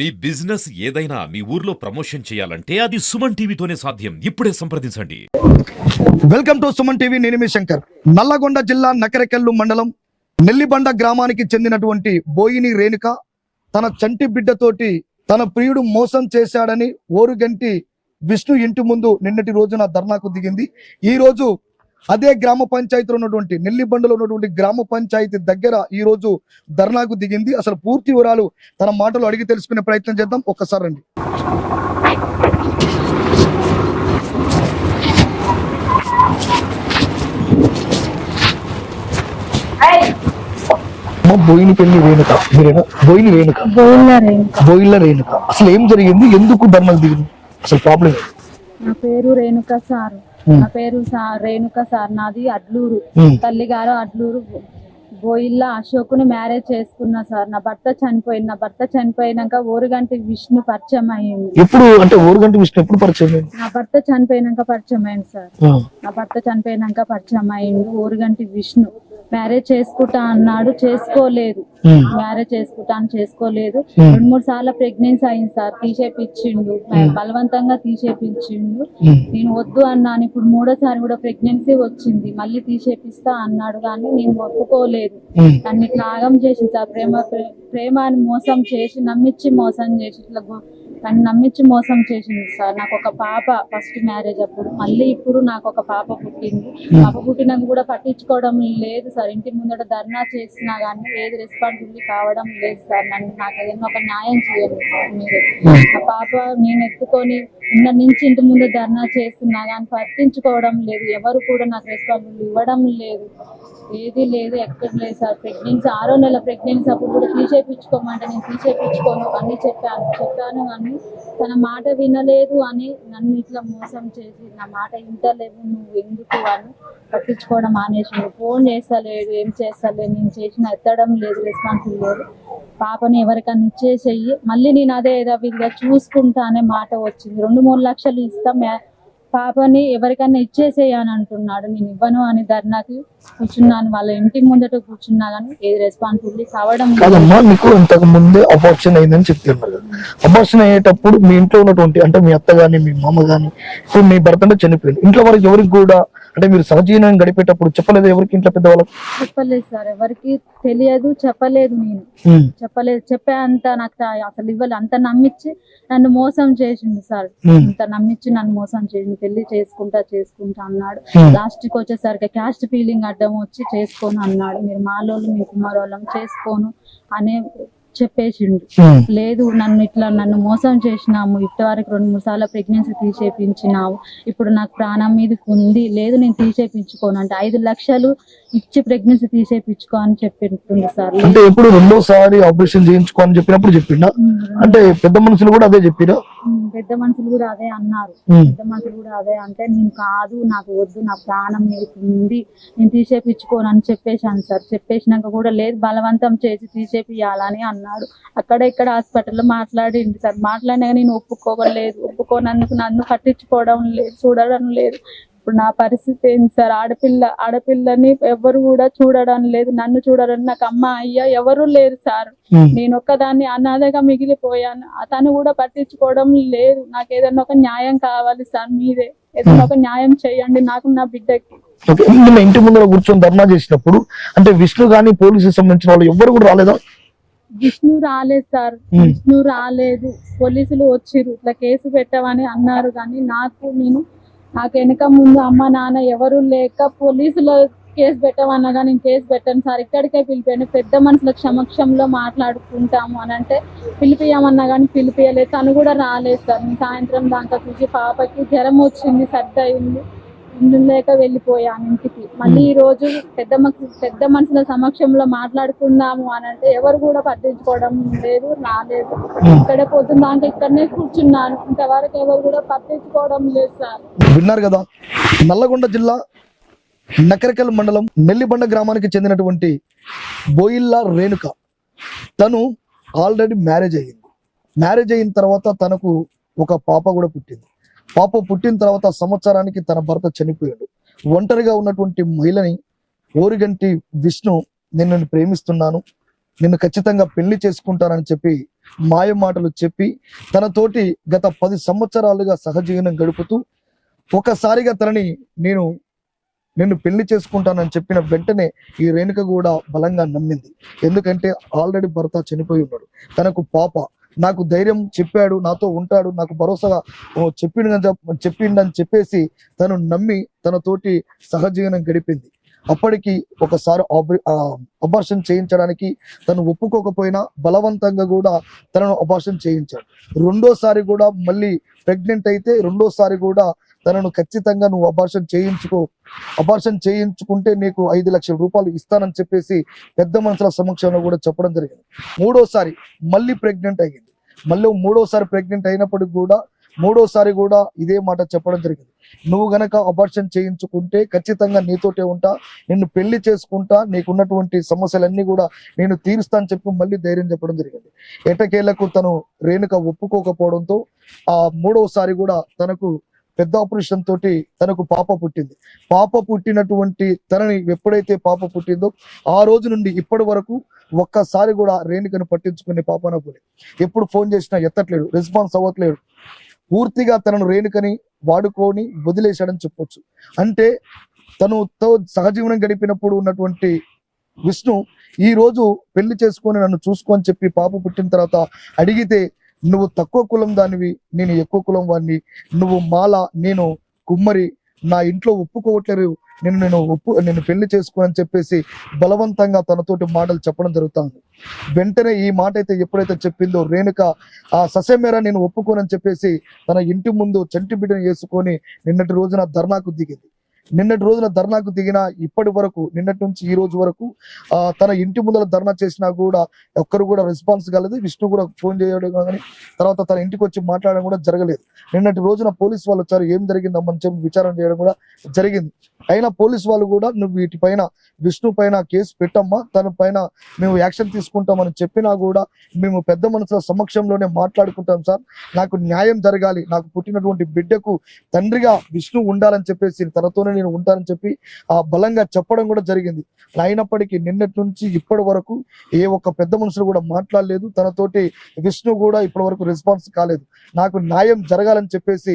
మీ business ఏదైనా మీ ఊర్లో promotion చేయాలంటే అది సుమన్ టీవీతోనే సాధ్యం. ఇప్పుడే సంప్రదించండి. వెల్కమ్ టు సుమన్ టీవీ నేను మీ శంకర్. నల్లగొండ జిల్లా నకరెకెల్లు మండలం నెల్లిబండ గ్రామానికి చెందినటువంటి బోయిని రేణుక తన చంటి బిడ్డతోటి తన ప్రియుడు మోసం చేశాడని ఓరుగంటి విష్ణు ఇంటి ముందు నిన్నటి రోజున ధర్నాకు దిగింది. ఈ రోజు అదే గ్రామ పంచాయతీలో ఉన్నటువంటి నెల్లిబండలో ఉన్నటువంటి గ్రామ పంచాయతీ దగ్గర ఈ రోజు ధర్నాకు దిగింది. అసలు పూర్తి వివరాలు తన మాటలు అడిగి తెలుసుకునే ప్రయత్నం చేద్దాం. ఒక్కసారి రండి. బోయిని పెళ్ళి రేణుక మీరేనా? బోయిని బోయిల రేణుక. అసలు ఏం జరిగింది? ఎందుకు ధర్నాకు దిగింది? అసలు ప్రాబ్లం? నా పేరు రేణుక సార్. నా పేరు రేణుక సార్ నాది అడ్లూరు. తల్లిగారు అడ్లూరు బోయిల్ల అశోకుని మ్యారేజ్ చేసుకున్నా సార్. నా భర్త చనిపోయింది నా భర్త చనిపోయినాక ఓరుగంటి విష్ణు పరిచయం అయ్యింది. ఎప్పుడు అంటే ఊరుగంట విష్ణు ఎప్పుడు పరిచయం అయింది? నా భర్త చనిపోయినాక పరిచయం అయింది సార్. నా భర్త చనిపోయినాక పరిచయం అయ్యిండు ఓరుగంటి విష్ణు. మ్యారేజ్ చేసుకుంటా అన్నాడు చేసుకోలేదు. ఉమ్, మ్యారేజ్ చేసుకుంటా అని చేసుకోలేదు. Hmm. రెండు మూడు సార్లు ప్రెగ్నెన్సీ అయింది సార్ తీసేపిచ్చిండు. బలవంతంగా తీసేపిచ్చిండు. నేను వద్దు అన్నాను ఇప్పుడు మూడోసారి కూడా ప్రెగ్నెన్సీ వచ్చింది. మళ్ళీ తీసేపిస్తా అన్నాడు కానీ నేను ఒప్పుకోలేదు. నన్ను ఇట్లా ఆగం చేసి సార్ ప్రేమ ప్రే- ప్రేమ అని మోసం చేసి నమ్మించి మోసం చేసి ఇట్లా నన్ను నమ్మించి మోసం చేసింది సార్. నాకు ఒక పాప ఫస్ట్ మ్యారేజ్ అప్పుడు మళ్ళీ ఇప్పుడు నాకు ఒక పాప పుట్టింది. పాప పుట్టినాక కూడా పట్టించుకోవడం లేదు సార్. ఇంటి ముందట ధర్నా చేసినా కానీ ఏది రెస్పాన్సిబిలిటీ కావడం లేదు సార్. నన్ను నాకు ఏదైనా ఒక న్యాయం చేయండి సార్ మీరు. ఆ పాప నేను ఎత్తుకొని నిన్న నుంచి ఇంటి ముందు ధర్నా చేస్తున్నా కానీ పట్టించుకోవడం లేదు. ఎవరు కూడా నాకు రెస్పాన్సిబిలిటీ ఇవ్వడం లేదు. ఏది లేదు ఎక్కడ లేదు సార్. ప్రెగ్నెన్సీ ఆరో నెల ప్రెగ్నెన్సీ అప్పుడు కూడా తీసేపించుకోమంటే నేను తీసేపించుకోను అని చెప్పాను. చెప్పాను కానీ తన మాట వినలేదు అని నన్ను ఇట్లా మోసం చేసి నా మాట ఇంటలేవు నువ్వు ఎందుకు అని పట్టించుకోవడం మానేసిండు ఫోన్ చేస్తలేడు ఏం చేస్తలేదు నేను చేసిన ఎత్తడం లేదు రెస్పాన్సిబుల్ లేదు. పాపని ఎవరికైనా ఇచ్చేసేయి. మళ్ళీ నేను అదే విధంగా చూసుకుంటా అనే మాట వచ్చింది. రెండు మూడు లక్షలు ఇస్తాం పాపని ఎవరికైనా ఇచ్చేసేయి అని అంటున్నాడు. నేను ఇవ్వను అని ధర్నాకి కూర్చున్నాను. వాళ్ళ ఇంటి ముందట కూర్చున్నా కానీ ఏది రెస్పాన్సిబిలిటీ కావడం కాదమ్మా మీకు ఇంతకు ముందే అబార్షన్ అయిందని చెప్తున్నారు అబార్షన్ అయ్యేటప్పుడు మీ ఇంట్లో ఉన్నటువంటి అంటే మీ అత్త గాని మీ మామ గాని ఇప్పుడు మీ భర్త అంటే చనిపోయింది. ఇంట్లో వారికి ఎవరికి కూడా అంటే మీరు సహజీవనం గడిపేటప్పుడు చెప్పలేదు ఎవరికి ఇంట్లో పెద్దవాళ్ళకి? చెప్పలేదు సార్ ఎవరికి తెలియదు చెప్పలేదు నేను. చెప్పలేదు చెప్పే అంత నాకు అసలు ఇవ్వలేదు అంత నమ్మించి నన్ను మోసం చేసిండు సార్. అంత నమ్మించి నన్ను మోసం చేసిండు పెళ్ళి చేసుకుంటా చేసుకుంటా అన్నాడు. లాస్ట్కి వచ్చేసరికి క్యాస్ట్ ఫీలింగ్ అడ్డం వచ్చి చేసుకోను అన్నాడు. మీరు మాలోళ్ళు మీ కుమారోళ్ళం చేసుకోను అనే చెప్పేసిండు. లేదు నన్ను ఇట్లా నన్ను మోసం చేసినాము ఇప్పటివరకు రెండు మూడు సార్లు ప్రెగ్నెన్సీ తీసేపించినావు ఇప్పుడు నాకు ప్రాణం మీదకి ఉంది లేదు నేను తీసేపించుకోను అంటే ఐదు లక్షలు ఇచ్చి ప్రెగ్నెన్సీ తీసేపించుకో అని చెప్పింటుంది సార్. అంటే ఎప్పుడు రెండోసారి ఆపరేషన్ చేయించుకో అని చెప్పినప్పుడు చెప్పిండా? అంటే పెద్ద మనుషులు కూడా అదే చెప్పిరా? పెద్ద మనుషులు కూడా అదే అన్నారు. పెద్ద మనుషులు కూడా అదే అంటే నేను కాదు నాకు వద్దు నా ప్రాణం మీదకి ఉంది నేను తీసేపించుకోను అని చెప్పేశాను సార్. చెప్పేసినాక కూడా లేదు బలవంతం చేసి తీసేపియాలని అన్నాడు. అక్కడ ఇక్కడ హాస్పిటల్లో మాట్లాడింది సార్. మాట్లాడినా నేను ఒప్పుకోవలేదు ఒప్పుకోనందుకు నన్ను పట్టించుకోవడం లేదు చూడడం లేదు. ఇప్పుడు నా పరిస్థితి ఏంటి సార్? ఆడపిల్ల ఆడపిల్లని ఎవరు కూడా చూడడం లేదు. నన్ను చూడడం నాకు అమ్మ అయ్య ఎవరు లేరు సార్. నేను ఒక్కదాన్ని అనాథగా మిగిలిపోయాను. అతను కూడా పట్టించుకోవడం లేదు. నాకు ఏదైనా ఒక న్యాయం కావాలి సార్ మీరే. ఏదైనా ఒక న్యాయం చేయండి నాకు నా బిడ్డకి. ఇంటి ముందర కూర్చొని ధర్నా చేసినప్పుడు అంటే విష్ణు గాని పోలీసు సంబంధించిన వాళ్ళు ఎవరు కూడా రాలేదా? విష్ణు రాలేదు సార్. విష్ణు రాలేదు. పోలీసులు వచ్చిర్రు. ఇట్లా కేసు పెట్టమని అన్నారు కానీ నాకు నేను నాకు వెనక ముందు అమ్మ నాన్న ఎవరు లేక పోలీసులు కేసు పెట్టమన్నా నేను కేసు పెట్టాను సార్. ఇక్కడికే పిలిపాను పెద్ద మనుషుల సమక్షంలో మాట్లాడుకుంటాము అని అంటే పిలిపియమన్నా కానీ పిలిపియలేదు. తను కూడా రాలేదు సార్. సాయంత్రం దాకా చూసి పాపకి జ్వరం వచ్చింది సర్ది అయింది ఇల్లు లేక వెళ్ళిపోయాను ఇంటికి. మళ్ళీ ఈ రోజు పెద్ద పెద్ద మనుషుల సమక్షంలో మాట్లాడుకుందాము అని అంటే ఎవరు కూడా పట్టించుకోవడం లేదు రాలేదు. ఇక్కడే పోతుందాక ఇక్కడనే కూర్చున్నాను. ఇంతవరకు ఎవరు కూడా పట్టించుకోవడం లేదు సార్. విన్నారు కదా నల్లగొండ జిల్లా నకరకల్ మండలం నెల్లిబండ గ్రామానికి చెందినటువంటి బోయిల్లా రేణుక. తను ఆల్రెడీ మ్యారేజ్ అయ్యింది. మ్యారేజ్ అయిన తర్వాత తనకు ఒక పాప కూడా పుట్టింది. పాప పుట్టిన తర్వాత సంవత్సరానికి తన భర్త చనిపోయాడు. ఒంటరిగా ఉన్నటువంటి మహిళని ఓరిగంటి విష్ణు నిన్ను ప్రేమిస్తున్నాను నిన్ను ఖచ్చితంగా పెళ్ళి చేసుకుంటానని చెప్పి మాయ మాటలు చెప్పి తనతోటి గత పది సంవత్సరాలుగా సహజీవనం గడుపుతూ ఒకసారిగా తనని నేను నిన్ను పెళ్ళి చేసుకుంటానని చెప్పిన వెంటనే ఈ రేణుక కూడా బలంగా నమ్మింది. ఎందుకంటే ఆల్రెడీ భర్త చనిపోయి ఉన్నాడు. తనకు పాప నాకు ధైర్యం చెప్పాడు నాతో ఉంటాడు నాకు భరోసాగా చెప్పిండు చెప్పిండని చెప్పేసి తను నమ్మి తనతోటి సహజీవనం గడిపింది. అప్పటికి ఒకసారి అబార్షన్ చేయించడానికి తను ఒప్పుకోకపోయినా బలవంతంగా కూడా తనను అబార్షన్ చేయించాడు. రెండోసారి కూడా మళ్ళీ ప్రెగ్నెంట్ అయితే రెండోసారి కూడా తనను ఖచ్చితంగా నువ్వు అబార్షన్ చేయించుకో అబార్షన్ చేయించుకుంటే నీకు ఐదు లక్షల రూపాయలు ఇస్తానని చెప్పేసి పెద్ద మనుషుల సమక్షంలో కూడా చెప్పడం జరిగింది. మూడోసారి మళ్ళీ ప్రెగ్నెంట్ అయ్యింది. మళ్ళీ మూడోసారి ప్రెగ్నెంట్ అయినప్పటికి కూడా మూడోసారి కూడా ఇదే మాట చెప్పడం జరిగింది. నువ్వు గనక అబార్షన్ చేయించుకుంటే ఖచ్చితంగా నీతోటే ఉంటా నిన్ను పెళ్ళి చేసుకుంటా నీకున్నటువంటి సమస్యలన్నీ కూడా నేను తీరుస్తా అని చెప్పి మళ్ళీ ధైర్యం చెప్పడం జరిగింది. ఎటకేళ్ళకు తను రేణుక ఒప్పుకోకపోవడంతో ఆ మూడవసారి కూడా తనకు పెద్ద ఆపరేషన్ తోటి తనకు పాప పుట్టింది. పాప పుట్టినటువంటి తనని ఎప్పుడైతే పాప పుట్టిందో ఆ రోజు నుండి ఇప్పటి వరకు ఒక్కసారి కూడా రేణుకను పట్టించుకునే పాపన పోలే ఎప్పుడు ఫోన్ చేసినా ఎత్తట్లేడు రెస్పాన్స్ అవ్వట్లేడు పూర్తిగా తనను రేణుకని వాడుకొని వదిలేశాడని చెప్పొచ్చు. అంటే తనుతో సహజీవనం గడిపినప్పుడు ఉన్నటువంటి విష్ణు ఈ రోజు పెళ్ళి చేసుకొని నన్ను చూసుకొని చెప్పి పాప పుట్టిన తర్వాత అడిగితే నువ్వు తక్కువ కులం దానివి నేను ఎక్కువ కులం వాడిని నువ్వు మాల నేను కుమ్మరి. నా ఇంట్లో ఒప్పుకోవట్లేరు నేను నేను ఒప్పు నేను పెళ్ళి చేసుకో అని చెప్పేసి బలవంతంగా తనతోటి మాటలు చెప్పడం జరుగుతుంది. వెంటనే ఈ మాట అయితే ఎప్పుడైతే చెప్పిందో రేణుక ఆ ససేమేర నేను ఒప్పుకోనని చెప్పేసి తన ఇంటి ముందు చంటి బిడ్డను వేసుకొని నిన్నటి రోజున ధర్నాకు దిగింది. నిన్నటి రోజున ధర్నాకు దిగిన ఇప్పటి వరకు నిన్నటి నుంచి ఈ రోజు వరకు తన ఇంటి ముందర ధర్నా చేసినా కూడా ఒక్కరు కూడా రెస్పాన్స్ కాలేదు. విష్ణు కూడా ఫోన్ చేయడం కానీ తర్వాత తన ఇంటికి వచ్చి మాట్లాడడం కూడా జరగలేదు. నిన్నటి రోజున పోలీస్ వాళ్ళు వచ్చారు. ఏం జరిగిందమ్మని చెప్పి విచారణ చేయడం కూడా జరిగింది. అయినా పోలీస్ వాళ్ళు కూడా నువ్వు వీటిపైన విష్ణు పైన కేసు పెట్టమ్మా. తన పైన మేము యాక్షన్ తీసుకుంటామని చెప్పినా కూడా మేము పెద్ద మనుషుల సమక్షంలోనే మాట్లాడుకుంటాం సార్. నాకు న్యాయం జరగాలి. నాకు పుట్టినటువంటి బిడ్డకు తండ్రిగా విష్ణు ఉండాలని చెప్పేసి తనతోనే నేను ఉంటానని చెప్పి ఆ బలంగా చెప్పడం కూడా జరిగింది. అయినప్పటికీ నిన్నటి నుంచి ఇప్పటి వరకు ఏ ఒక్క పెద్ద మనుషులు కూడా మాట్లాడలేదు. తనతోటి విష్ణు కూడా ఇప్పటి వరకు రెస్పాన్స్ కాలేదు. నాకు న్యాయం జరగాలని చెప్పేసి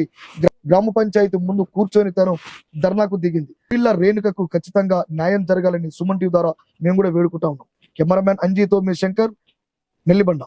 గ్రామ పంచాయతీ ముందు కూర్చొని తను ధర్నాకు దిగింది. పిల్ల రేణుకకు ఖచ్చితంగా న్యాయం జరగాలని సుమన్ టీవీ ద్వారా మేము కూడా వేడుకుంటా ఉన్నాం. కెమెరామెన్ అంజీతో మీ శంకర్ నెల్లిబండ.